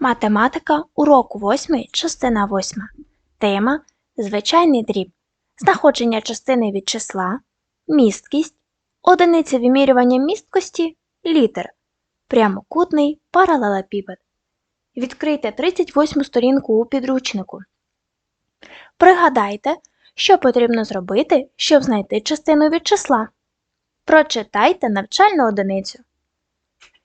Математика уроку 8, частина 8. Тема Звичайний дріб. Знаходження частини від числа, місткість, одиниця вимірювання місткості, літер, прямокутний паралелепіпед. Відкрийте 38 сторінку у підручнику. Пригадайте, що потрібно зробити, щоб знайти частину від числа. Прочитайте навчальну одиницю.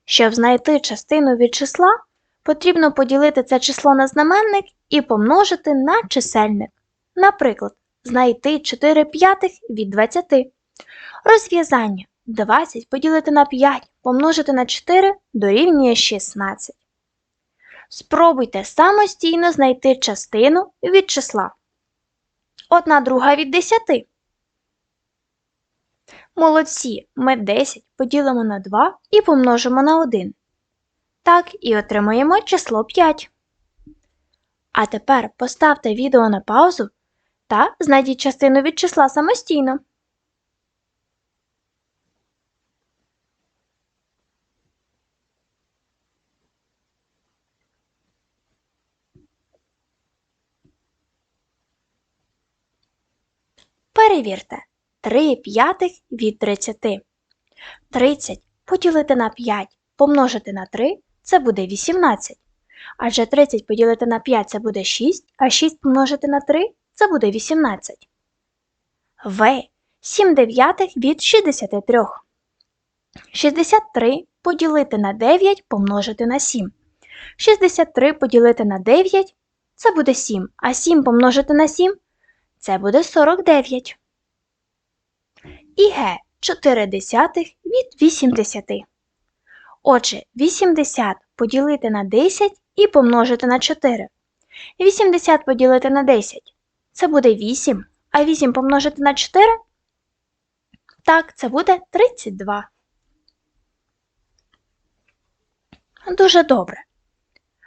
Щоб знайти частину від числа, потрібно поділити це число на знаменник і помножити на чисельник. Наприклад, знайти 4 п'ятих від 20. Розв'язання 20 поділити на 5 помножити на 4 дорівнює 16. Спробуйте самостійно знайти частину від числа. Одна друга від 10. Молодці, ми 10 поділимо на 2 і помножимо на 1. Так, і отримаємо число 5. А тепер поставте відео на паузу та знайдіть частину від числа самостійно. Перевірте 3 п'ятих від 30. 30 поділити на 5 помножити на 3 це буде 18. Адже 30 поділити на 5 це буде 6, а 6 помножити на 3 це буде 18. В 7 дев'ятих від 63. 63 поділити на 9 помножити на 7. 63 поділити на 9 це буде 7, а 7 помножити на 7 це буде 49. І Г 4 десятих від 80. Отже, 80 поділити на 10 і помножити на 4. 80 поділити на 10 це буде 8, а 8 помножити на 4 так, це буде 32. Дуже добре.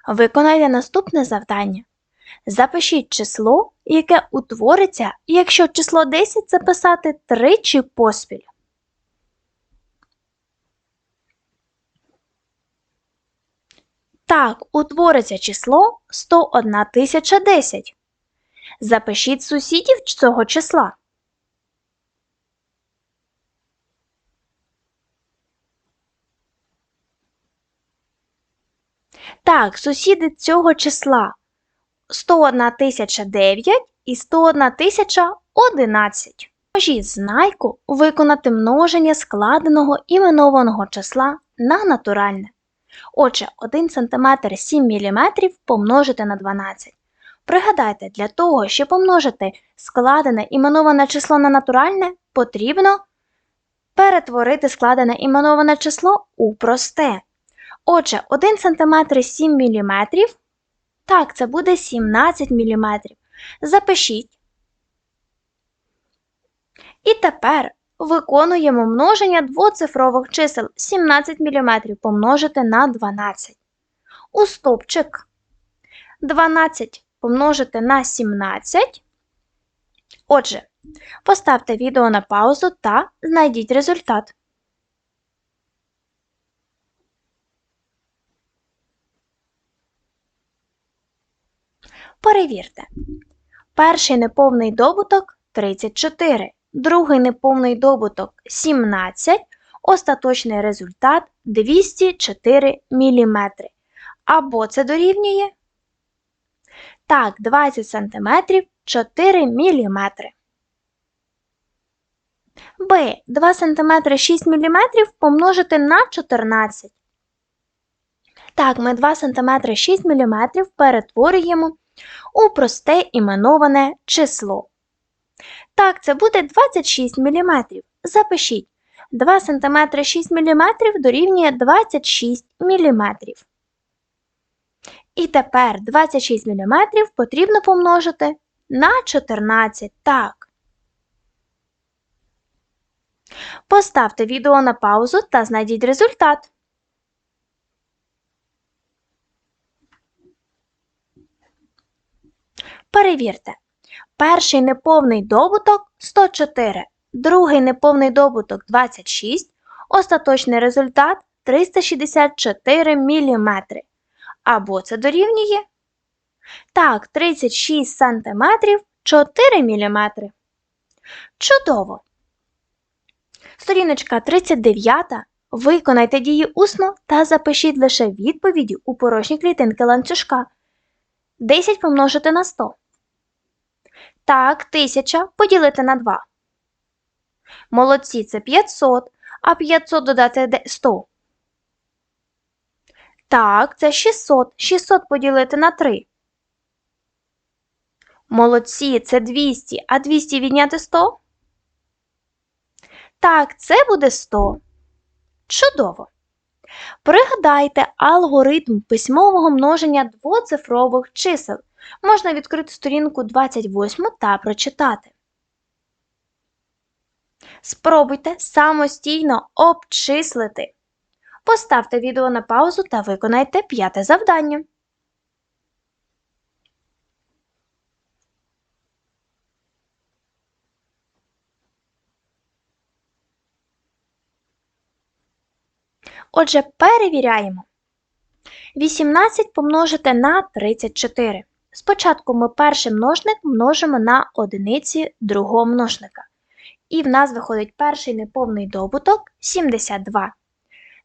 Виконайте наступне завдання. Запишіть число, яке утвориться, якщо число 10 записати тричі поспіль. Так, утвориться число 101 1010. Запишіть сусідів цього числа. Так, сусіди цього числа 101 1009 і 101 1011. Можіть знайку виконати множення складеного іменованого числа на натуральне. Отже, 1 см 7 мм помножити на 12. Пригадайте, для того, щоб помножити складене іменоване число на натуральне, потрібно перетворити складене іменоване число у просте. Отже, 1 см 7 мм. Так, це буде 17 мм. Запишіть. І тепер виконуємо множення двоцифрових чисел 17 мм помножити на 12. У стопчик 12 помножити на 17. Отже, поставте відео на паузу та знайдіть результат. Перевірте. Перший неповний добуток 34, другий неповний добуток 17, остаточний результат 204 мм. Або це дорівнює так, 20 см 4 мм. Б. 2 см 6 мм помножити на 14. Так, ми 2 см 6 мм перетворюємо у просте іменоване число. Так, це буде 26 мм. Запишіть 2 см 6 мм дорівнює 26 мм. І тепер 26 мм потрібно помножити на 14. Так. Поставте відео на паузу та знайдіть результат. Перевірте. Перший неповний добуток 104, другий неповний добуток 26, остаточний результат 364 мм. Або це дорівнює. Так, 36 см 4 мм. Чудово! Сторіночка 39. Виконайте дії усно та запишіть лише відповіді у порожні клітинки ланцюжка. 10 помножити на 100. Так, 1000 поділити на 2. Молодці це 500, а 500 додати 100. Так, це 600. 600 поділити на 3. Молодці, це 200, а 200 відняти 100? Так, це буде 100. Чудово. Пригадайте алгоритм письмового множення двоцифрових чисел. Можна відкрити сторінку 28 та прочитати. Спробуйте самостійно обчислити. Поставте відео на паузу та виконайте п'яте завдання. Отже, перевіряємо. 18 помножити на 34. Спочатку ми перший множник множимо на одиниці другого множника. І в нас виходить перший неповний добуток 72.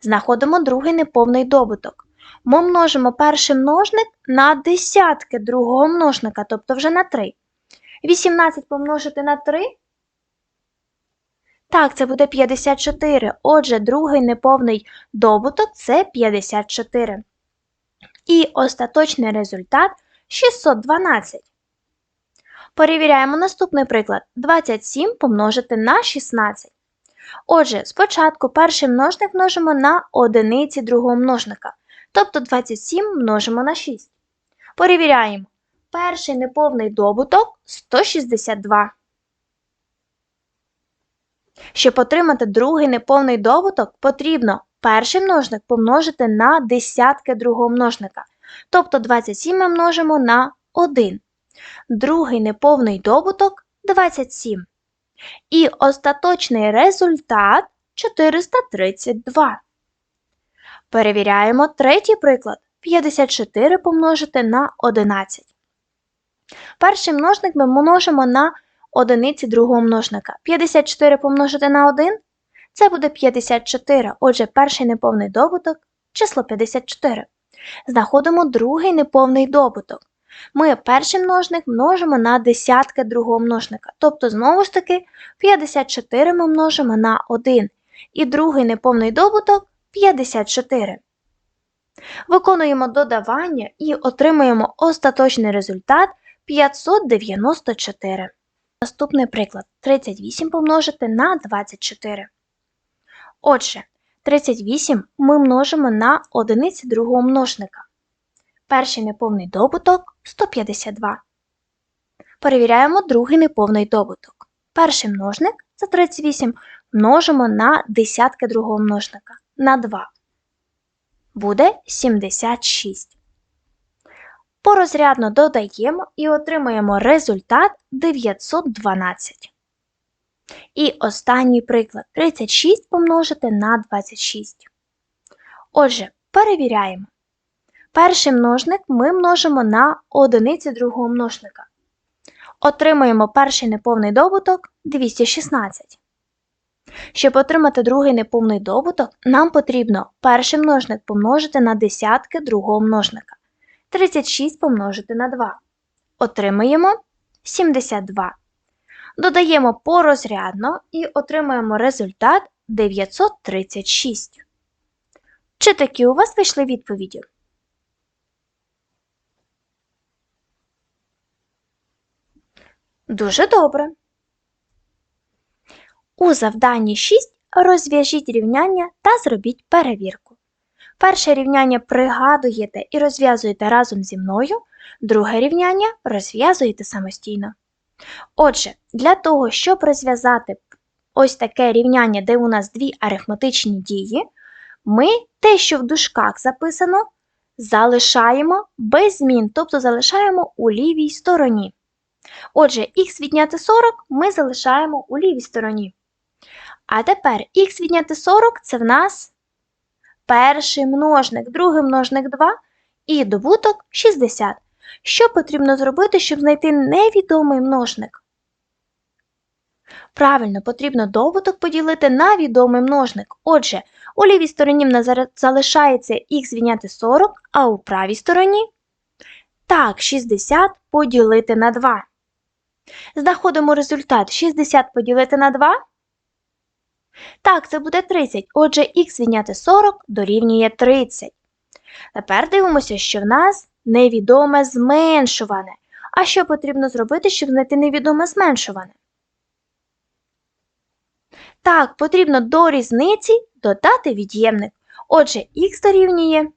Знаходимо другий неповний добуток. Ми множимо перший множник на десятки другого множника, тобто вже на 3. 18 помножити на 3. Так, це буде 54. Отже, другий неповний добуток це 54. І остаточний результат 612. Перевіряємо наступний приклад. 27 помножити на 16. Отже, спочатку перший множник множимо на одиниці другого множника. Тобто 27 множимо на 6. Перевіряємо. Перший неповний добуток 162. Щоб отримати другий неповний добуток, потрібно перший множник помножити на десятки другого множника. Тобто 27 ми множимо на 1. Другий неповний добуток 27. І остаточний результат 432. Перевіряємо третій приклад. 54 помножити на 11. Перший множник ми множимо на одиниці другого множника. 54 помножити на 1 це буде 54. Отже, перший неповний добуток число 54. Знаходимо другий неповний добуток. Ми перший множник множимо на десятки другого множника. Тобто, знову ж таки, 54 ми множимо на 1. І другий неповний добуток 54. Виконуємо додавання і отримуємо остаточний результат 594. Наступний приклад 38 помножити на 24. Отже, 38 ми множимо на одиниці другого множника. Перший неповний добуток 152. Перевіряємо другий неповний добуток. Перший множник за 38 множимо на десятки другого множника на 2. Буде 76. Порозрядно додаємо і отримуємо результат 912. І останній приклад 36 помножити на 26. Отже, перевіряємо. Перший множник ми множимо на одиниці другого множника. Отримуємо перший неповний добуток 216. Щоб отримати другий неповний добуток, нам потрібно перший множник помножити на десятки другого множника. 36 помножити на 2. Отримаємо 72. Додаємо порозрядно і отримаємо результат 936. Чи такі у вас вийшли відповіді? Дуже добре. У завданні 6 розв'яжіть рівняння та зробіть перевірку. Перше рівняння пригадуєте і розв'язуєте разом зі мною, друге рівняння розв'язуєте самостійно. Отже, для того, щоб розв'язати ось таке рівняння, де у нас дві арифметичні дії, ми те, що в дужках записано, залишаємо без змін, тобто залишаємо у лівій стороні. Отже, х відняти 40 ми залишаємо у лівій стороні. А тепер х відняти 40 це в нас перший множник, другий множник 2, і добуток 60. Що потрібно зробити, щоб знайти невідомий множник? Правильно, потрібно добуток поділити на відомий множник. Отже, у лівій стороні в нас залишається х відняти 40, а у правій стороні так, 60 поділити на 2. Знаходимо результат 60 поділити на 2. Так, це буде 30. Отже, х відняти 40 дорівнює 30. Тепер дивимося, що в нас невідоме зменшуване. А що потрібно зробити, щоб знайти невідоме зменшуване? Так, потрібно до різниці додати від'ємник. Отже, х дорівнює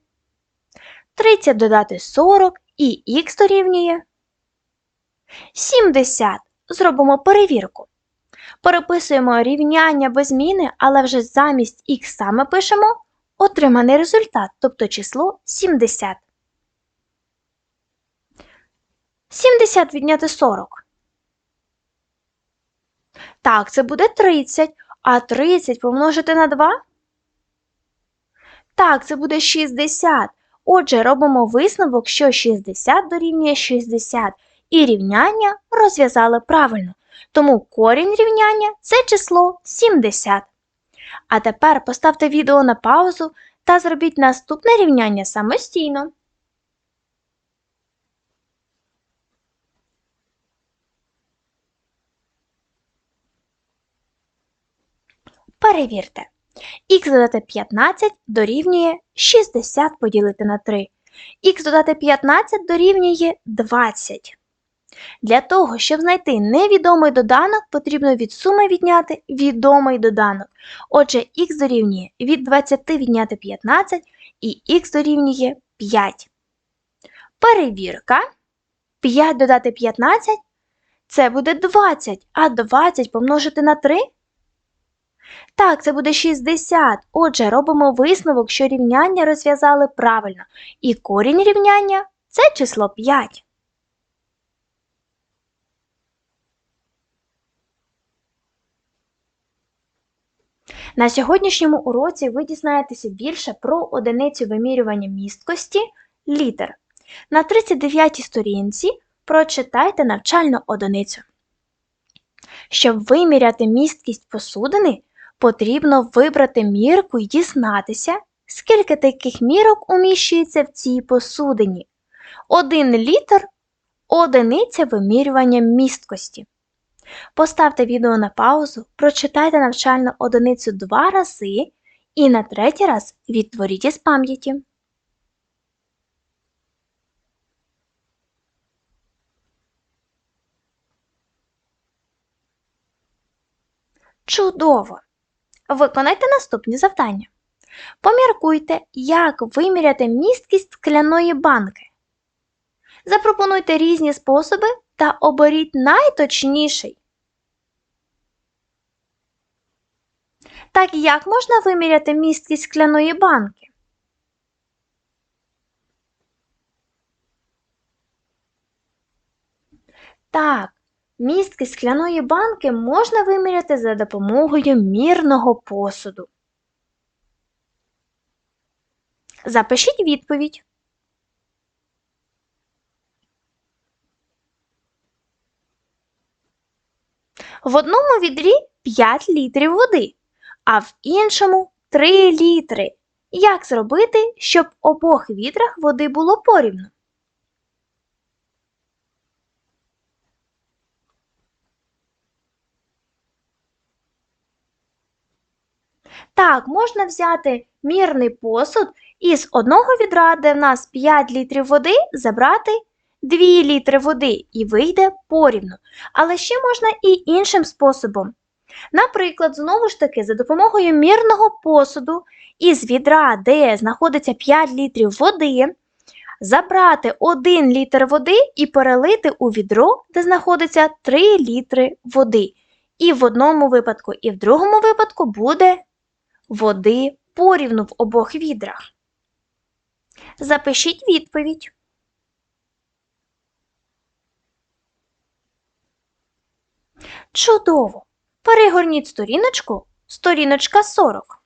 30 додати 40 і х дорівнює 70. Зробимо перевірку. Переписуємо рівняння без зміни, але вже замість х саме пишемо отриманий результат, тобто число 70. 70 відняти 40. Так, це буде 30, а 30 помножити на 2? Так, це буде 60. Отже, робимо висновок, що 60 дорівнює 60, і рівняння розв'язали правильно. Тому корінь рівняння це число 70. А тепер поставте відео на паузу та зробіть наступне рівняння самостійно. Перевірте. Х додати 15 дорівнює 60 поділити на 3. Х додати 15 дорівнює 20. Для того, щоб знайти невідомий доданок, потрібно від суми відняти відомий доданок. Отже, х дорівнює від 20 відняти 15 і х дорівнює 5. Перевірка. 5 додати 15 це буде 20, а 20 помножити на 3 так, це буде 60. Отже, робимо висновок, що рівняння розв'язали правильно. І корінь рівняння це число 5. На сьогоднішньому уроці ви дізнаєтеся більше про одиницю вимірювання місткості літер. На 39 сторінці прочитайте навчальну одиницю. Щоб виміряти місткість посудини, потрібно вибрати мірку і дізнатися, скільки таких мірок уміщується в цій посудині. Один літр одиниця вимірювання місткості. Поставте відео на паузу, прочитайте навчальну одиницю два рази і на третій раз відтворіть із пам'яті. Чудово! Виконайте наступні завдання. Поміркуйте, як виміряти місткість скляної банки. Запропонуйте різні способи та оберіть найточніший. Так як можна виміряти місткість скляної банки? Так, Містки скляної банки можна виміряти за допомогою мірного посуду. Запишіть відповідь. В одному відрі 5 літрів води, а в іншому 3 літри. Як зробити, щоб в обох відрах води було порівну? Так, можна взяти мірний посуд і з одного відра, де в нас 5 літрів води, забрати 2 літри води і вийде порівну. Але ще можна і іншим способом. Наприклад, знову ж таки, за допомогою мірного посуду із відра, де знаходиться 5 літрів води, забрати 1 літр води і перелити у відро, де знаходиться 3 літри води. І в одному випадку, і в другому випадку буде води порівну в обох відрах? Запишіть відповідь. Чудово! Перегорніть сторіночку, сторіночка 40.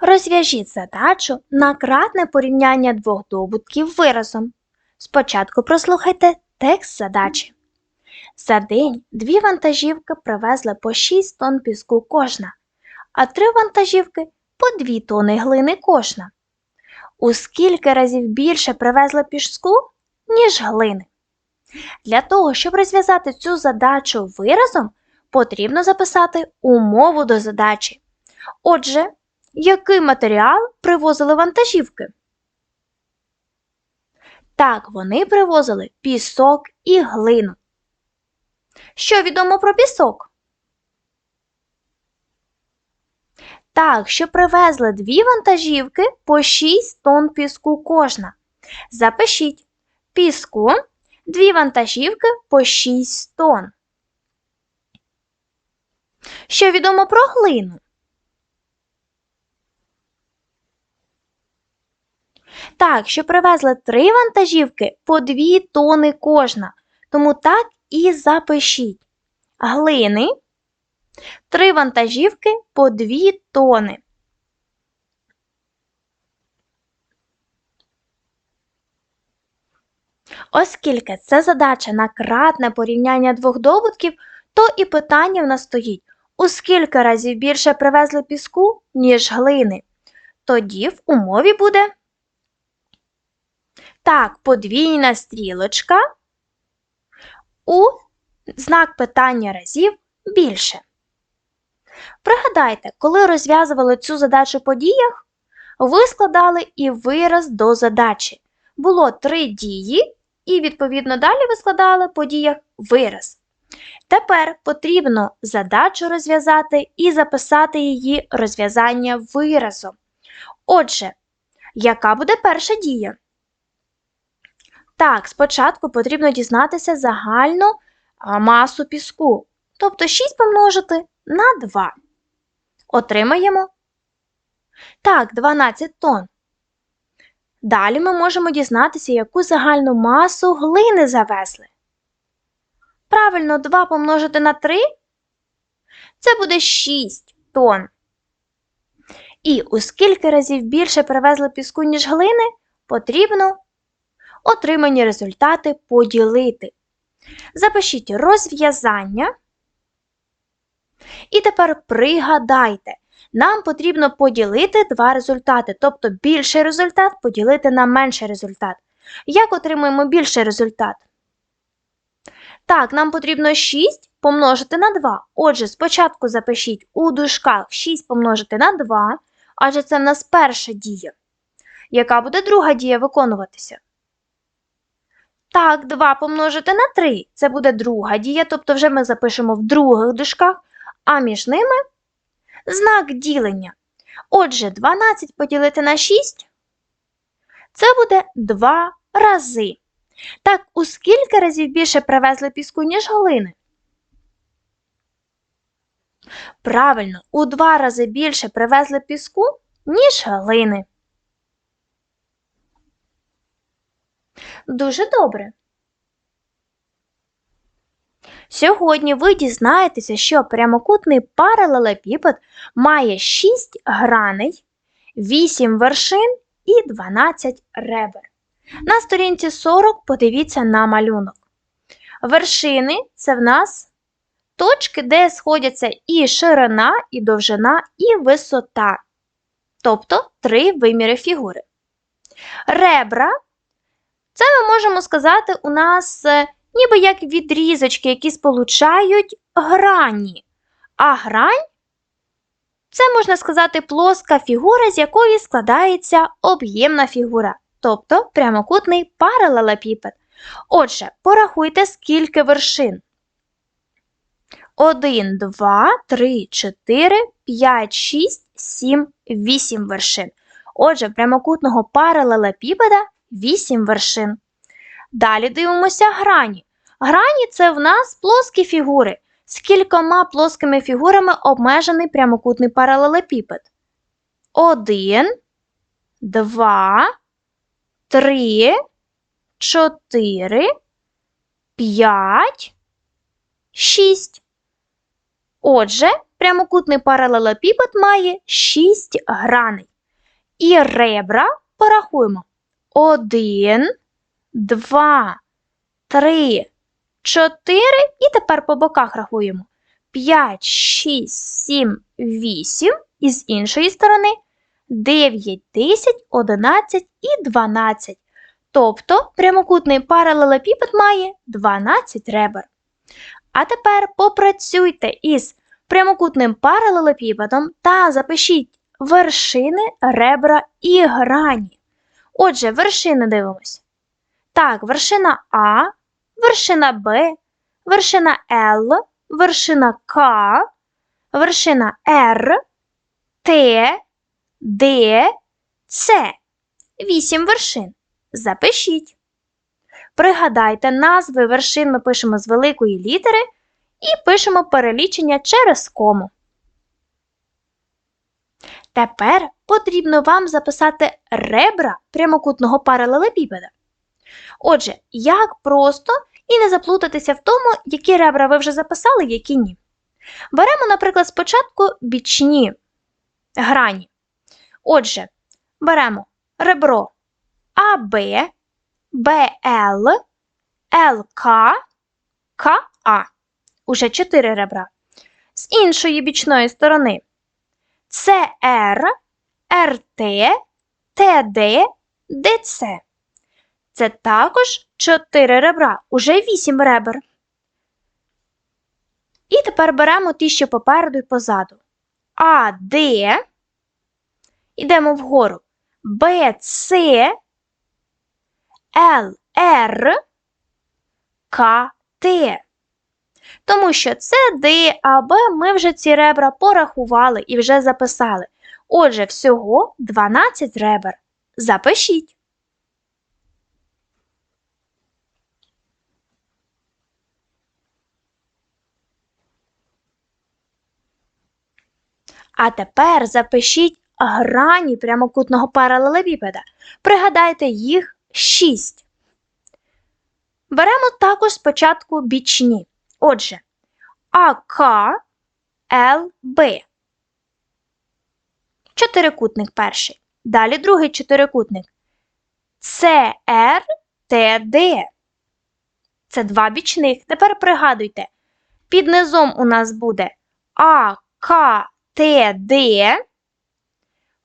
Розв'яжіть задачу на кратне порівняння двох добутків виразом. Спочатку прослухайте текст задачі. За день дві вантажівки привезли по 6 тонн піску кожна, а три вантажівки по 2 тонни глини кожна. У скільки разів більше привезли піску, ніж глини. Для того, щоб розв'язати цю задачу виразом, потрібно записати умову до задачі. Отже, який матеріал привозили вантажівки? Так, вони привозили пісок і глину. Що відомо про пісок? Так, що привезли дві вантажівки по 6 тонн піску кожна. Запишіть піску дві вантажівки по 6 тонн. Що відомо про глину? Так, що привезли три вантажівки по 2 тони кожна. Тому так і запишіть. Глини три вантажівки по 2 тони. Оскільки це задача на кратне порівняння двох добутків, то і питання в нас стоїть, у скільки разів більше привезли піску, ніж глини. Тоді в умові буде так, подвійна стрілочка у знак питання разів більше. Пригадайте, коли розв'язували цю задачу по діях, ви складали і вираз до задачі. Було три дії, і, відповідно, далі ви складали по діях вираз. Тепер потрібно задачу розв'язати і записати її розв'язання виразом. Отже, яка буде перша дія? Так, спочатку потрібно дізнатися загальну масу піску, тобто 6 помножити на 2. Отримаємо так, 12 тонн. Далі ми можемо дізнатися, яку загальну масу глини завезли. Правильно, 2 помножити на 3 це буде 6 тонн. І у скільки разів більше привезли піску, ніж глини, потрібно отримані результати поділити. Запишіть розв'язання. І тепер пригадайте, нам потрібно поділити два результати, тобто більший результат поділити на менший результат. Як отримуємо більший результат? Так, нам потрібно 6 помножити на 2. Отже, спочатку запишіть у дужках 6 помножити на 2, адже це в нас перша дія. Яка буде друга дія виконуватися? Так, 2 помножити на 3 це буде друга дія, тобто вже ми запишемо в других дужках, а між ними знак ділення. Отже, 12 поділити на 6 це буде 2 рази. Так, у скільки разів більше привезли піску, ніж глини? Правильно, у два рази більше привезли піску, ніж глини. Дуже добре. Сьогодні ви дізнаєтеся, що прямокутний паралелепіпед має 6 граней, 8 вершин і 12 ребер. На сторінці 40 подивіться на малюнок. Вершини це в нас точки, де сходяться і ширина, і довжина, і висота. Тобто три виміри фігури. Ребра це ми можемо сказати у нас е, ніби як відрізочки, які сполучають грані. А грань це можна сказати плоска фігура, з якої складається об'ємна фігура, тобто прямокутний паралелепіпед. Отже, порахуйте, скільки вершин. 1, 2, 3, 4, 5, 6, 7, 8 вершин. Отже, прямокутного паралелепіпеда 8 вершин. Далі дивимося грані. Грані це в нас плоскі фігури. З кількома плоскими фігурами обмежений прямокутний паралелепіпед. 1, 2, 3, 4, 5, 6. Отже, прямокутний паралелепіпед має 6 граней. І ребра порахуємо. 1, 2, 3, 4 і тепер по боках рахуємо. 5, 6, 7, 8 і з іншої сторони 9, 10, 11 і 12. Тобто прямокутний паралелепіпед має 12 ребер. А тепер попрацюйте із прямокутним паралелепіпедом та запишіть вершини, ребра і грані. Отже, вершини дивимось. Так, вершина А, вершина Б, вершина Л, вершина К, вершина Р, Т, Д, С. Вісім вершин. Запишіть. Пригадайте, назви вершин ми пишемо з великої літери і пишемо перелічення через кому. Тепер потрібно вам записати ребра прямокутного паралелепіпеда. Отже, як просто і не заплутатися в тому, які ребра ви вже записали, які ні. Беремо, наприклад, спочатку бічні грані. Отже, беремо ребро АБ, БЛ, ЛК, КА. Уже чотири ребра. З іншої бічної сторони ЦР, РТ, ТД, ДЦ. Це також чотири ребра, уже вісім ребер. І тепер беремо ті, що попереду і позаду. АД, йдемо вгору. БЦ, ЛР, КТ. Тому що це Д, А, Б ми вже ці ребра порахували і вже записали. Отже, всього 12 ребер. Запишіть. А тепер запишіть грані прямокутного паралелепіпеда. Пригадайте їх 6. Беремо також спочатку бічні. Отже, АК, ЛБ. Чотирикутник перший. Далі другий чотирикутник. ЦР, ТД. Це два бічних. Тепер пригадуйте. Під низом у нас буде АКТД.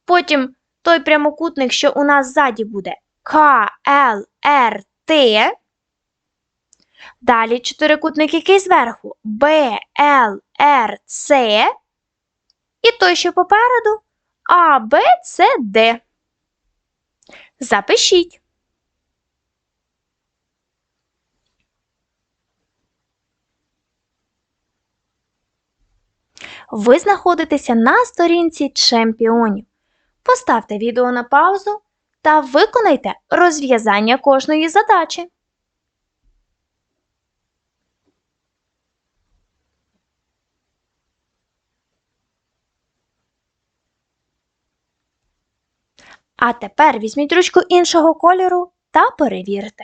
Потім той прямокутник, що у нас ззаді буде КЛРТ. Далі чотирикутник, який зверху Б, Л, Р, С. І той, що попереду А, Б, С, Д. Запишіть. Ви знаходитеся на сторінці чемпіонів. Поставте відео на паузу та виконайте розв'язання кожної задачі. А тепер візьміть ручку іншого кольору та перевірте.